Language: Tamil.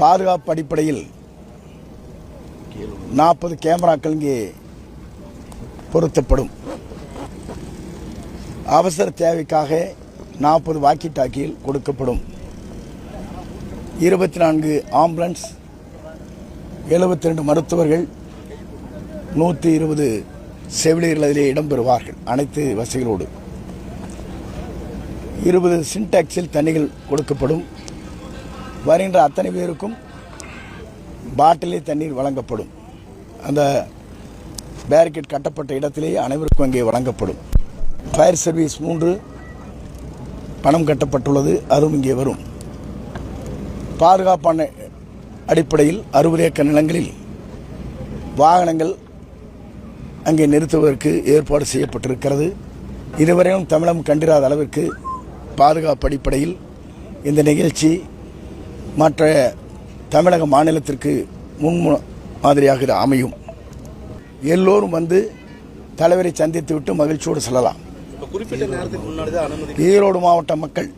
பாதுகாப்பு அடிப்படையில் நாற்பது கேமராக்கள் இங்கே பொருத்தப்படும். அவசர தேவைக்காக நாற்பது வாக்கி டாக்கியில் கொடுக்கப்படும். இருபத்தி நான்கு ஆம்புலன்ஸ் எழுபத்தி ரெண்டு மருத்துவர்கள் நூற்றி இருபது செவிலியர்கள் அதிலே இடம்பெறுவார்கள் அனைத்து வசதிகளோடு. இருபது சின்டாக்ஸில் தண்ணிகள் கொடுக்கப்படும். வருகின்ற அத்தனை பேருக்கும் பாட்டிலே தண்ணீர் வழங்கப்படும். அந்த பேரிகேட் கட்டப்பட்ட இடத்திலேயே அனைவருக்கும் அங்கே வழங்கப்படும். ஃபயர் சர்வீஸ் மூன்று பணம் கட்டப்பட்டுள்ளது அதுவும் இங்கே வரும். பாதுகாப்பான அடிப்படையில் அறுபது ஏக்கர் நிலங்களில் வாகனங்கள் அங்கே நிறுத்துவதற்கு ஏற்பாடு செய்யப்பட்டிருக்கிறது. இதுவரையும் தமிழகம் கண்டிராத அளவிற்கு பாதுகாப்பு அடிப்படையில் இந்த நிகழ்ச்சி மற்ற தமிழக மாநிலத்திற்கு முன் மாதிரியாக இது அமையும். எல்லோரும் வந்து தலைவரை சந்தித்து விட்டு மகிழ்ச்சியோடு செல்லலாம். ஈரோடு மாவட்ட மக்கள்